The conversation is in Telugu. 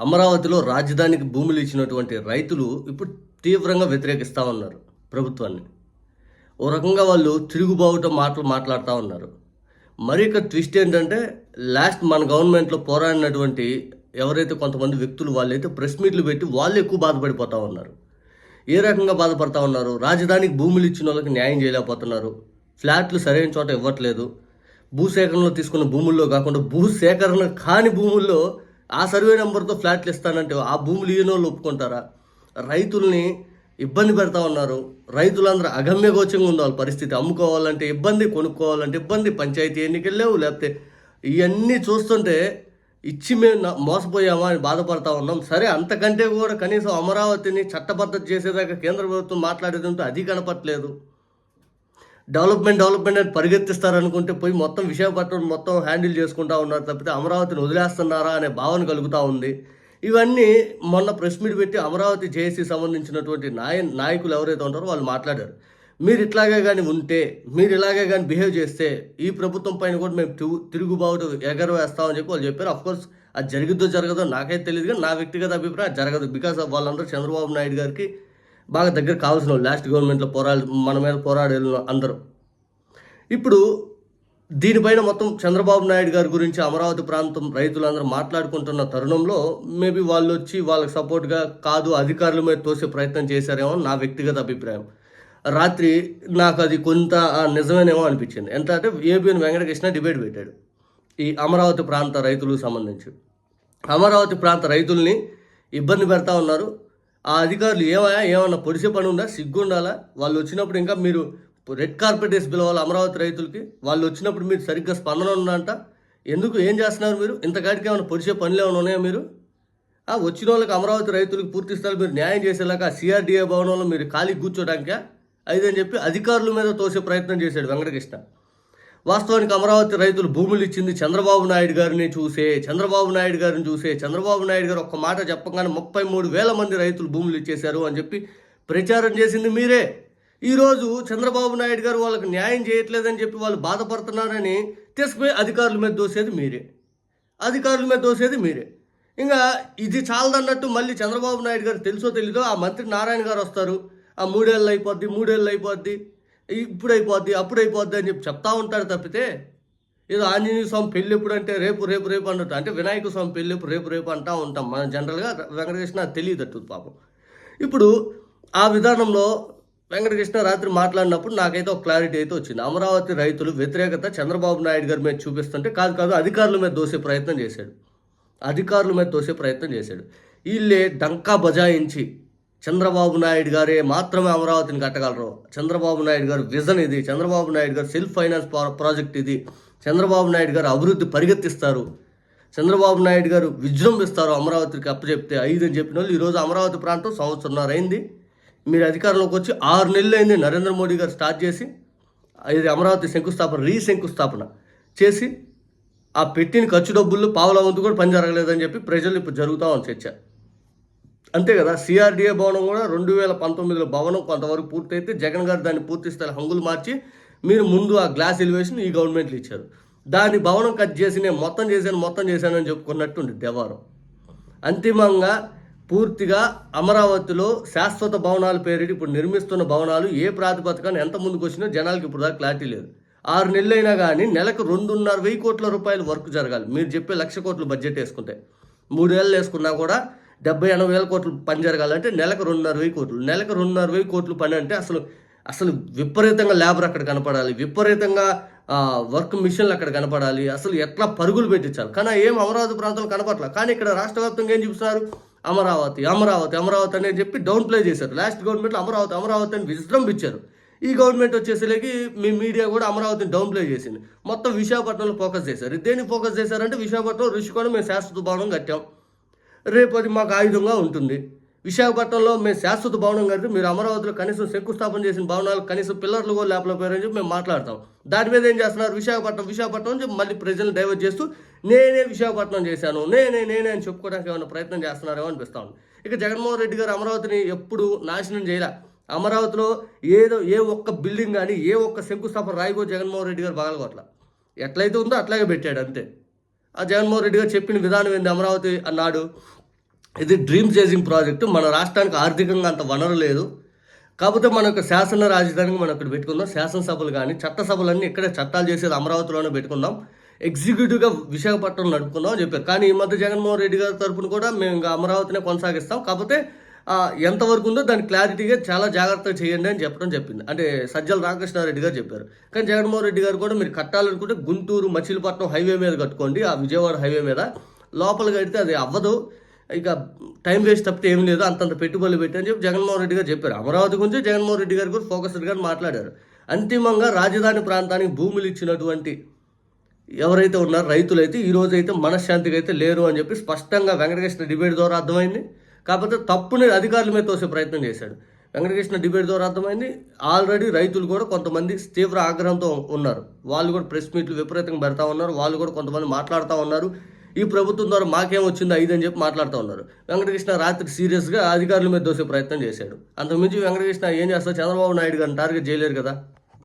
అమరావతిలో రాజధానికి భూములు ఇచ్చినటువంటి రైతులు ఇప్పుడు తీవ్రంగా వ్యతిరేకిస్తూ ఉన్నారు ప్రభుత్వాన్ని. ఓ రకంగా వాళ్ళు తిరుగుబావుట మాటలు మాట్లాడుతూ ఉన్నారు. మరి ఇక ట్విస్ట్ ఏంటంటే లాస్ట్ మన గవర్నమెంట్లో పోరాడినటువంటి ఎవరైతే కొంతమంది వ్యక్తులు వాళ్ళైతే ప్రెస్ మీట్లు పెట్టి వాళ్ళు ఎక్కువ బాధపడిపోతూ ఉన్నారు. ఏ రకంగా బాధపడతా ఉన్నారు? రాజధానికి భూములు ఇచ్చిన వాళ్ళకి న్యాయం చేయలేకపోతున్నారు. ఫ్లాట్లు సరైన చోట ఇవ్వట్లేదు. భూసేకరణలో తీసుకున్న భూముల్లో కాకుండా భూసేకరణ కాని భూముల్లో ఆ సర్వే నెంబర్తో ఫ్లాట్లు ఇస్తానంటే ఆ భూములు ఈయన వాళ్ళు ఒప్పుకుంటారా? రైతుల్ని ఇబ్బంది పెడతా ఉన్నారు. రైతులందరూ అగమ్యగోచంగా ఉంది వాళ్ళ పరిస్థితి. అమ్ముకోవాలంటే ఇబ్బంది కొనుక్కోవాలంటే ఇబ్బంది. పంచాయతీ ఎన్నికలు లేవు లేకపోతే ఇవన్నీ చూస్తుంటే ఇచ్చి మేము మోసపోయామా అని బాధపడతా ఉన్నాం. సరే అంతకంటే కూడా కనీసం అమరావతిని చట్టబద్ధత చేసేదాకా కేంద్ర ప్రభుత్వం మాట్లాడేదంటే అది కనపట్లేదు డెవలప్మెంట్ డెవలప్మెంట్ అని పరిగెత్తిస్తారనుకుంటే పోయి మొత్తం విశాఖపట్నం మొత్తం హ్యాండిల్ చేసుకుంటా ఉన్నారు తప్పితే అమరావతిని వదిలేస్తున్నారా అనే భావన కలుగుతూ ఉంది. ఇవన్నీ మొన్న ప్రెస్ మీట్ పెట్టి అమరావతి జేఏసీ సంబంధించినటువంటి నాయ నాయకులు ఎవరైతే ఉంటారో వాళ్ళు మాట్లాడారు. మీరు ఇట్లాగే కానీ ఉంటే మీరు ఇలాగే కానీ బిహేవ్ చేస్తే ఈ ప్రభుత్వం పైన కూడా మేము తిరుగు తిరుగుబాటు ఎగరవేస్తామని చెప్పి వాళ్ళు చెప్పారు. అఫ్కోర్స్ అది జరిగిద్దో జరగదో నాకైతే తెలియదు కానీ నా వ్యక్తిగత అభిప్రాయం జరగదు. బికాస్ వాళ్ళందరూ చంద్రబాబు నాయుడు గారికి బాగా దగ్గర కావాల్సిన వాళ్ళు లాస్ట్ గవర్నమెంట్లో పోరాడు మన మీద పోరాడే అందరూ. ఇప్పుడు దీనిపైన మొత్తం చంద్రబాబు నాయుడు గారి గురించి అమరావతి ప్రాంతం రైతులందరూ మాట్లాడుకుంటున్న తరుణంలో మేబీ వాళ్ళు వచ్చి వాళ్ళకి సపోర్ట్గా కాదు అధికారుల మీద తోసే ప్రయత్నం చేశారేమో నా వ్యక్తిగత అభిప్రాయం. రాత్రి నాకు అది కొంత నిజమేనేమో అనిపించింది. ఎంత అంటే ఏబిఎన్ వెంకటకృష్ణ డిబేట్ పెట్టాడు. ఈ అమరావతి ప్రాంత రైతులకు సంబంధించి. అమరావతి ప్రాంత రైతుల్ని ఇబ్బంది పెడతా ఉన్నారు. ఆ అధికారులు ఏమయ్యా? ఏమన్నా పొడిసే పని ఉందా? సిగ్గుండాలా? వాళ్ళు వచ్చినప్పుడు ఇంకా మీరు రెడ్ కార్పెట్ వేసి పిలవాలి అమరావతి రైతులకి? వాళ్ళు వచ్చినప్పుడు మీరు సరిగ్గా స్పందన ఉందంట? ఎందుకు? ఏం చేస్తున్నారు మీరు? ఇంతకాటికి ఏమైనా పొడిసే పనులు ఏమైనా ఉన్నాయా మీరు? ఆ వచ్చిన వాళ్ళకి అమరావతి రైతులకు పూర్తి స్థాయిలో మీరు న్యాయం చేసేలాగా సిఆర్డీఏ భవనంలో మీరు ఖాళీ కూర్చోడానికా అదని చెప్పి అధికారుల మీద తోసే ప్రయత్నం చేశాడు వెంకటకృష్ణ. వాస్తవానికి అమరావతి రైతులు భూములు ఇచ్చింది చంద్రబాబు నాయుడు గారిని చూసే చంద్రబాబు నాయుడు గారిని చూసే చంద్రబాబు నాయుడు గారు ఒక్క మాట చెప్పగానే ముప్పై మూడు వేల మంది రైతులు భూములు ఇచ్చేశారు అని చెప్పి ప్రచారం చేసింది మీరే. ఈరోజు చంద్రబాబు నాయుడు గారు వాళ్ళకి న్యాయం చేయట్లేదని చెప్పి వాళ్ళు బాధపడుతున్నారని తీసుకుపోయి అధికారుల మీద దోసేది మీరే. అధికారుల మీద దోసేది మీరే. ఇంకా ఇది చాలదన్నట్టు మళ్ళీ చంద్రబాబు నాయుడు గారు తెలుసో తెలీదో ఆ మంత్రి నారాయణ గారు వస్తారు. ఆ మూడేళ్ళు అయిపోద్ది మూడేళ్ళు అయిపోద్ది. ఇప్పుడు అయిపోద్ది అప్పుడు అయిపోద్ది అని చెప్పి చెప్తా ఉంటాడు తప్పితే ఏదో ఆంజనేయ స్వామి పెళ్ళి ఎప్పుడు అంటే రేపు రేపు రేపు అంటు అంటే వినాయక స్వామి పెళ్ళి ఎప్పుడు రేపు రేపు అంటా ఉంటాం. మనం జనరల్గా వెంకటకృష్ణ తెలియదట్టు పాపం. ఇప్పుడు ఆ విధానంలో వెంకటకృష్ణ రాత్రి మాట్లాడినప్పుడు నాకైతే ఒక క్లారిటీ అయితే వచ్చింది. అమరావతి రైతులు వ్యతిరేకత చంద్రబాబు నాయుడు గారి మీద చూపిస్తుంటే కాదు కాదు అధికారుల మీద దోసే ప్రయత్నం చేశాడు. అధికారుల మీద దోసే ప్రయత్నం చేశాడు. వీళ్ళే డంకా బజాయించి చంద్రబాబు నాయుడు గారే మాత్రమే అమరావతిని కట్టగలరు. చంద్రబాబు నాయుడు గారు విజన్ ఇది. చంద్రబాబు నాయుడు గారు సెల్ఫ్ ఫైనాన్స్ ప్రాజెక్ట్ ఇది. చంద్రబాబు నాయుడు గారు అభివృద్ధి పరిగెత్తిస్తారు. చంద్రబాబు నాయుడు గారు విజృంభిస్తారు అమరావతికి అప్పచెప్తే ఐదు అని చెప్పిన వాళ్ళు ఈరోజు అమరావతి ప్రాంతం సంవత్సరంన్నర అయింది మీరు అధికారంలోకి వచ్చి ఆరు నెలలు అయింది నరేంద్ర మోడీ గారు స్టార్ట్ చేసి ఇది అమరావతి శంకుస్థాపన రీశంకుస్థాపన చేసి ఆ పెట్టిన ఖర్చు డబ్బులు పావుల వంతు కూడా పని జరగలేదని చెప్పి ప్రజలు ఇప్పుడు జరుగుతా ఉంది చర్చ. అంతే కదా సిఆర్డీఏ భవనం కూడా రెండు వేల పంతొమ్మిదిలో భవనం కొంతవరకు పూర్తయితే జగన్ గారు దాన్ని పూర్తి స్థాయి హంగులు మార్చి మీరు ముందు ఆ గ్లాస్ ఎలివేషన్ ఈ గవర్నమెంట్లు ఇచ్చారు. దాని భవనం కట్ చేసి నేను మొత్తం చేశాను మొత్తం చేశానని చెప్పుకున్నట్టు ఉంది దేవారం. అంతిమంగా పూర్తిగా అమరావతిలో శాశ్వత భవనాల పేరిటి ఇప్పుడు నిర్మిస్తున్న భవనాలు ఏ ప్రాతిపదికన ఎంత ముందుకు వచ్చినా జనాలకి ఇప్పుడు దాకా క్లారిటీ లేదు. ఆరు నెలలైనా కానీ నెలకు రెండున్నర వెయ్యి కోట్ల రూపాయలు వర్క్ జరగాలి. మీరు చెప్పే లక్ష కోట్లు బడ్జెట్ వేసుకుంటే. మూడేళ్ళు వేసుకున్నా కూడా డెబ్బై ఎనభై వేల కోట్లు పని జరగాలంటే నెలకు రెండున్నర వెయ్యి కోట్లు. నెలకు రెండున్నర వెయ్యి కోట్లు పని అంటే అసలు అసలు విపరీతంగా లేబర్ అక్కడ కనపడాలి. విపరీతంగా వర్క్ మిషన్లు అక్కడ కనపడాలి. అసలు ఎట్లా పరుగులు పెట్టించాలి. కానీ ఏం అమరావతి ప్రాంతంలో కనపడలేదు కానీ ఇక్కడ రాష్ట్ర వ్యాప్తంగా ఏం చూపిస్తున్నారు? అమరావతి అమరావతి అమరావతి అనేది చెప్పి డౌన్ ప్లే చేశారు. లాస్ట్ గవర్నమెంట్లో అమరావతి అమరావతి అని విజృంభించారు ఈ గవర్నమెంట్ వచ్చేసరికి మీ మీడియా కూడా అమరావతిని డౌన్ ప్లే చేసింది. మొత్తం విశాఖపట్నంలో ఫోకస్ చేశారు. దేనికి ఫోకస్ చేశారంటే విశాఖపట్నం ఋషికోణం మేము శాశ్వత భవనం కట్టాం. రేపు అది మాకు ఆయుధంగా ఉంటుంది. విశాఖపట్నంలో మేము శాశ్వత భవనం కడితే మీరు అమరావతిలో కనీసం శంకుస్థాపన చేసిన భవనాలు కనీసం పిల్లర్లు కూడా లేపలేకపోయారని చెప్పి మేము మాట్లాడతాం. దాని మీద ఏం చేస్తున్నారు? విశాఖపట్నం విశాఖపట్నం అని చెప్పి మళ్ళీ ప్రజలను డైవర్ట్ చేస్తూ నేనే విశాఖపట్నం చేశాను నేనే నేనే అని చెప్పుకోవడానికి ఏమైనా ప్రయత్నం చేస్తున్నారేమో అనిపిస్తా ఉంది ఇక జగన్మోహన్ రెడ్డి గారు అమరావతిని ఎప్పుడు నాశనం చేయలే. అమరావతిలో ఏదో ఏ ఒక్క బిల్డింగ్ కానీ ఏ ఒక్క శంకుస్థాపన రాయిగో జగన్మోహన్ రెడ్డి గారు బాగలగొట్ల ఎట్లయితే ఉందో అట్లాగే పెట్టాడు అంతే. ఆ జగన్మోహన్ రెడ్డి గారు చెప్పిన విధానం ఏంది అమరావతి అన్నాడు. ఇది డ్రీమ్ చేసింగ్ ప్రాజెక్టు. మన రాష్ట్రానికి ఆర్థికంగా అంత వనరు లేదు. కాకపోతే మన యొక్క శాసన రాజధానికి మనం ఇక్కడ పెట్టుకుందాం. శాసనసభలు కానీ చట్టసభలన్నీ ఇక్కడే చట్టాలు చేసేది అమరావతిలోనే పెట్టుకుందాం. ఎగ్జిక్యూటివ్గా విశాఖపట్నం నడుపుకుందాం అని చెప్పారు. కానీ ఈ మధ్య జగన్మోహన్ రెడ్డి గారి తరఫున కూడా మేము ఇంకా అమరావతినే కొనసాగిస్తాం. కాకపోతే ఎంతవరకు ఉందో దాని క్లారిటీగా చాలా జాగ్రత్తగా చేయండి అని చెప్పడం చెప్పింది. అంటే సజ్జల రామకృష్ణారెడ్డి గారు చెప్పారు. కానీ జగన్మోహన్ రెడ్డి గారు కూడా మీరు కట్టాలనుకుంటే గుంటూరు మచిలీపట్నం హైవే మీద కట్టుకోండి. ఆ విజయవాడ హైవే మీద. లోపల కడితే అది అవ్వదు. ఇక టైం వేస్ట్ తప్పితే ఏం లేదు. అంతంత పెట్టుబడులు పెట్టి అని చెప్పి జగన్మోహన్ రెడ్డి గారు చెప్పారు. అమరావతి గురించి జగన్మోహన్ రెడ్డి గారు కూడా ఫోకస్డ్గా మాట్లాడారు. అంతిమంగా రాజధాని ప్రాంతానికి భూములు ఇచ్చినటువంటి ఎవరైతే ఉన్నారో రైతులైతే ఈ రోజు అయితే మనశ్శాంతిగా అయితే లేరు అని చెప్పి స్పష్టంగా వెంకటకృష్ణ డిబేట్ ద్వారా అర్థమైంది. కాకపోతే తప్పుని అధికారుల మీద తోసే ప్రయత్నం చేశాడు. వెంకటకృష్ణ డిబేట్ ద్వారా అర్థమైంది ఆల్రెడీ రైతులు కూడా కొంతమంది తీవ్ర ఆగ్రహంతో ఉన్నారు. వాళ్ళు కూడా ప్రెస్ మీట్లు విపరీతంగా పెడతా ఉన్నారు వాళ్ళు కూడా కొంతమంది మాట్లాడుతూ ఉన్నారు. ఈ ప్రభుత్వం ద్వారా మాకేం వచ్చింది ఐదు అని చెప్పి మాట్లాడుతూ ఉన్నారు. వెంకటకృష్ణ రాత్రి సీరియస్గా అధికారుల మీద దోసే ప్రయత్నం చేశాడు. అంతకుమించి వెంకటకృష్ణ ఏం చేస్తారు చంద్రబాబు నాయుడు గారిని టార్గెట్ చేయలేరు కదా.